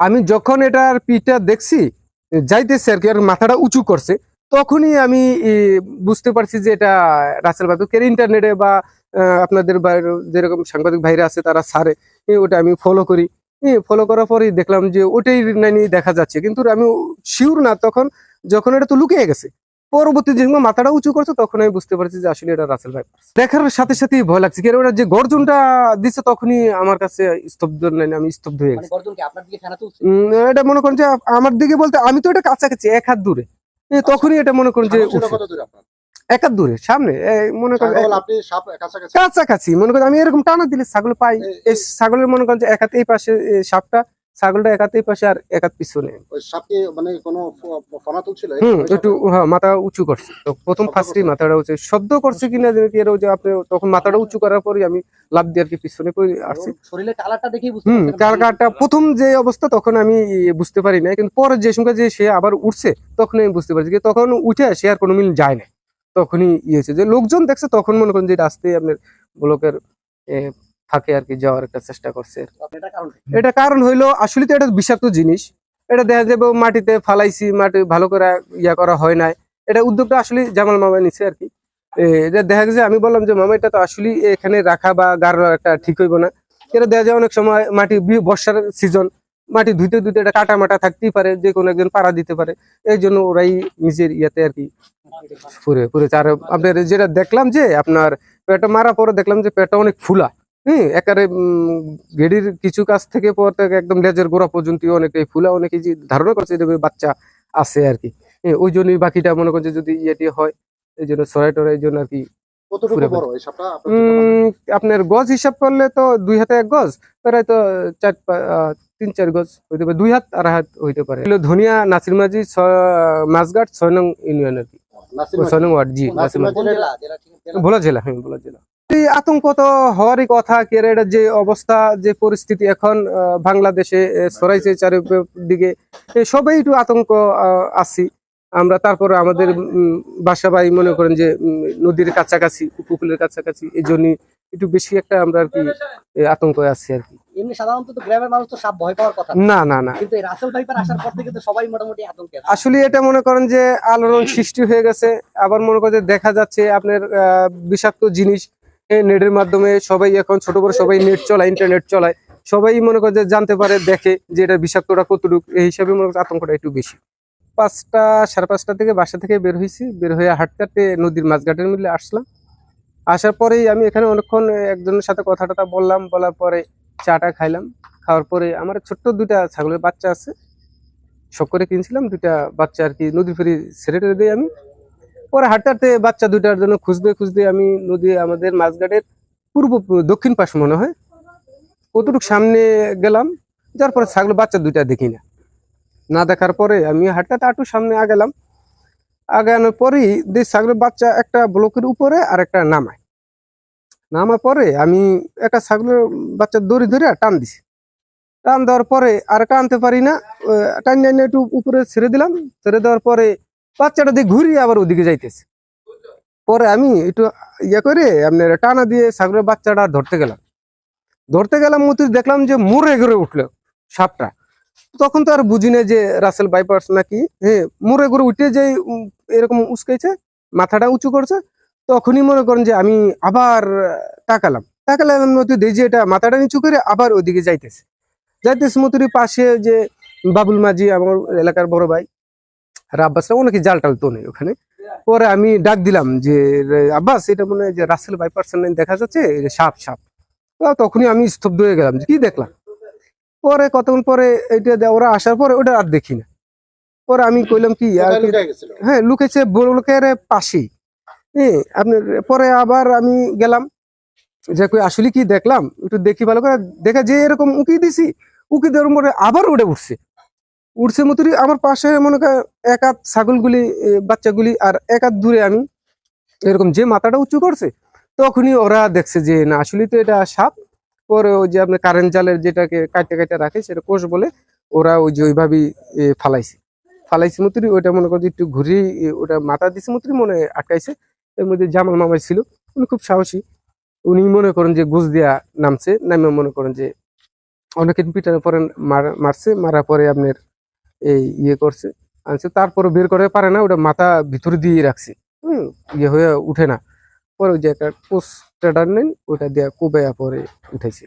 আমি যখন এটার পিঠটা দেখছি, যাইতেছে আর কি, আর মাথাটা উঁচু করছে, তখনই আমি বুঝতে পারছি যে এটা রাসেল বাদু কে ইন্টারনেটে বা আপনাদের যেরকম সাংবাদিক ভাইরা আছে, তারা সারে ওটা আমি ফলো করি। ফলো করার পরেই দেখলাম যে ওটাই নানি দেখা যাচ্ছে। কিন্তু আমি শিওর না, তখন যখন এটা তো লুকিয়ে গেছে পরবর্তী যে সময় মাথাটা উঁচু করছে তখন আমি বুঝতে পারছি যে আসলে এটা রাসেল ভাই দেখার সাথে সাথেই ভয় লাগছে। কারণ ওটা যে গর্জনটা দিচ্ছে তখনই আমার কাছে স্তব্ধ নাই আমি স্তব্ধ হয়ে মানে গেছি। গর্জন কি আপনার দিকে ফেনা তুলছে? এটা মনে করেন যে আমার দিকে বলতে আমি তো এটা কাছাকাছি এক হাত দূরে। তখনই এটা মনে করেন যে? এক হাত দূরে সামনে মনে করেন কাছাকাছি। মনে করেন আমি এরকম টানা দিলে ছাগল পাই এই ছাগলের মনে করেন যে এক হাত এই পাশে সাপটা ছাগলটা এক পাশে আর এক হাত পিছনে মানে কোনো ফনা তুলছিল? একটু হ্যাঁ মাথা উঁচু করছে। তো প্রথম ফার্স্টই? মাথাটা উঁচু। শব্দ করছে কিনা যে এর যে আপনি তখন মাথাটা উঁচু করার পরই আমি লাভ দিয়ে আর কি পিছনে পড়ে আসছি। কালারটা বুঝতে হুম। প্রথম যে অবস্থা তখন আমি বুঝতে পারি না কিন্তু পরে যে সঙ্গে যে সে আবার উঠছে তখন আমি বুঝতে পারছি তখন উঠে সে আর কোনো মিল যায় না তখনই ইয়ে হয়েছে। যে লোকজন দেখছে তখন মনে করেন যে এটা আসতে আপনার ব্লকের ফাঁকে আর কি যাওয়ার একটা চেষ্টা করছে এটা কারণ হইল আসলে তো এটা বিষাক্ত জিনিস। এটা দেখা যাবে মাটিতে ফালাইছি মাটি ভালো করে ইয়া করা হয় নাই। এটা উদ্যোগটা আসলে জামাল মামা নিছে আর কি। এটা দেখা গেছে আমি বললাম যে মামা এটা তো আসলে এখানে রাখা বা গাড়ো একটা ঠিক হইব না। এটা দেখা যায় অনেক সময় মাটি বর্ষার সিজন মাটি ধুইতে ধুইতে এটা কাটা মাটা থাকতেই পারে যে কোনো একজন পাড়া দিতে পারে। এই জন্য ওরাই নিজের ইয়াতে আর কি পুরে পুরে আর আপনার যেটা দেখলাম যে আপনার পেটটা মারা পরে দেখলাম যে পেটটা অনেক ফুলা। হ্যাঁ একারে গেডির কিছু কাছ থেকে পর থেকে একদম লেজের গোড়া পর্যন্ত অনেকে ফুলা অনেকে যে ধারণা করছে যে বাচ্চা আছে আর কি। হ্যাঁ, ওই জন্যই বাকিটা মনে করছে যদি ইয়েটি হয় এই জন্য সরাই টরাই এই জন্য আর কি আপনার গজ হিসাব করলে তো দুই হাতে এক গজ প্রায় তো চার তিন চার গজ হইতে পারে দুই হাত আড়াই হাত হইতে পারে। ধনিয়া নাসির মাঝি মাঝঘাট ছয় নং ইউনিয়ন আর কি। ছয় নং ওয়ার্ড জি? ভোলা জেলা হ্যাঁ ভোলা জেলা। আতঙ্ক তো হওয়ারই কথা কি এটা যে অবস্থা যে পরিস্থিতি এখন বাংলাদেশে ছড়াইছে চারিদিকে সবাই একটু আতঙ্ক আছি। আমরা তারপরে আমাদের বাসা বাড়ি মনে করেন যে নদীর কাছাকাছি উপকূলের কাছাকাছি এই জন্য একটু বেশি একটা আমরা আর কি আতঙ্ক আছি আর কি। এমনি সাধারণত তো গ্রামের মানুষ তো সাপ ভয় পাওয়ার কথা। না না না। কিন্তু রাসেল ভাইপার আসার পর থেকে তো সবাই মোটামুটি আতঙ্কে আসলে এটা মনে করেন যে আলোড়ন সৃষ্টি হয়ে গেছে। আবার মনে করেন যে দেখা যাচ্ছে আপনার আহ, বিষাক্ত জিনিস নেটের মাধ্যমে সবাই এখন ছোট বড় সবাই নেট চলায় ইন্টারনেট চলায়। সবাই মনে করে যে জানতে পারে, দেখে যে এটা বিষাক্তটা কতটুকু, এই হিসাবে মনে করছে আতঙ্কটা একটু বেশি। পাঁচটা, সাড়ে পাঁচটা থেকে বাসা থেকে বের হয়েছি, বের হয়ে হাঁটতে হাঁটতে নদীর মাঝঘাটের মিলে আসলাম। আসার পরেই আমি এখানে অনেকক্ষণ একজনের সাথে কথা টথা বললাম, বলার পরে চাটা খাইলাম। খাওয়ার পরে আমার ছোট্ট দুইটা ছাগলের বাচ্চা আছে। শখ করে কিনছিলাম, দুইটা বাচ্চা আর কি নদীর ফেরি ছেড়ে দিই আমি। পরে হাঁটতে বাচ্চা দুইটার জন্য খুঁজতে খুঁজতে আমি নদী আমাদের মাঝঘাটের পূর্ব দক্ষিণ পাশ মনে হয়। কতটুকু সামনে গেলাম, যার পরে ছাগল বাচ্চা দুইটা দেখি না। না দেখার পরে আমি হাঁটতে একটু সামনে আগালাম আগানোর পরেই যে ছাগলের বাচ্চা একটা ব্লকের উপরে আর একটা নামায়। নামার পরে আমি একটা ছাগলের বাচ্চা দড়ি ধরে টান দিছি। টান দেওয়ার পরে আর একটা আনতে পারি না। টান টান একটু উপরে ছেড়ে দিলাম। ছেড়ে দেওয়ার পরে বাচ্চাটা দিয়ে ঘুরিয়ে আবার ওদিকে যাইতেছে। পরে আমি একটু ইয়ে করে আপনার টানা দিয়ে ছাগলের বাচ্চাটা ধরতে গেলাম। ধরতে গেলাম মতো দেখলাম যে মোড়ে ঘুরে উঠল সাপটা। তখন তো আর বুঝি না যে রাসেল বাইপার্স নাকি হ্যাঁ মোড়ে ঘুরে উঠে যে এরকম উস্কেছে, মাথাটা উঁচু করছে, তখনই মনে করেন যে আমি আবার তাকালাম। তাকালাম মতো দেখি এটা মাথাটা নিচু করে আবার ওদিকে যাইতেছে। যাইতেছে মতুরি পাশে যে বাবুল মাঝি, আমার এলাকার বড় ভাই আর আব্বাসরা অনেকে জাল টাল তো নেই ওখানে। পরে আমি ডাক দিলাম যে আব্বাস এটা মনে হয় যে রাসেল বাইপার্সন দেখা যাচ্ছে? সাপ সাপ। তখনই আমি স্তব্ধ হয়ে গেলাম যে কি দেখলাম? পরে কতক্ষণ পরে এটা ওরা আসার পরে ওটা আর দেখি না। পরে আমি কইলাম কি? হ্যাঁ লুকেছে ব্লকের পাশেই। হ্যাঁ আপনার পরে আবার আমি গেলাম। যে কই আসলে কি দেখলাম? একটু দেখি ভালো করে। দেখা যে এরকম উকি দিছি উকি দেওয়ার পরে আবার উড়ে উঠছে। উঠছে মতুরি, আমার পাশে মনে করেন এক হাত ছাগলগুলি বাচ্চাগুলি আর এক হাত দূরে আমি এরকম যে মাথাটা উঁচু করছে, তখনই ওরা দেখছে যে না, আসলে তো এটা সাপ। পরে ওই যে আপনার কারেন্ট জালের যেটাকে কাটতে কাটতে রাখে, সেটা কোষ বলে ওরা ওই যে ওইভাবেই ফালাইছে। ফালাইছে মতুরি, ওইটা মনে করছে একটু ঘুরি ওটা মাথা দিছে মতুরি, মনে আটকাইছে। এর মধ্যে জামাল মামাই ছিল, উনি খুব সাহসী। উনি মনে করেন যে গুজ দিয়া নামছে নামে মনে করেন যে অনেকে পিটানোর পরে মার- মারছে, মারার পরে আপনার এই ইয়ে করছে, আনছে তারপরে বের করে পারে না, ওটা মাথা ভিতরে দিয়ে রাখছে। হুম ইয়ে হয়ে উঠে না। পরে ওই যে একটা কোষ ট্রেডার নেন ওইটা দিয়ে কোবাইয়া পরে উঠেছে।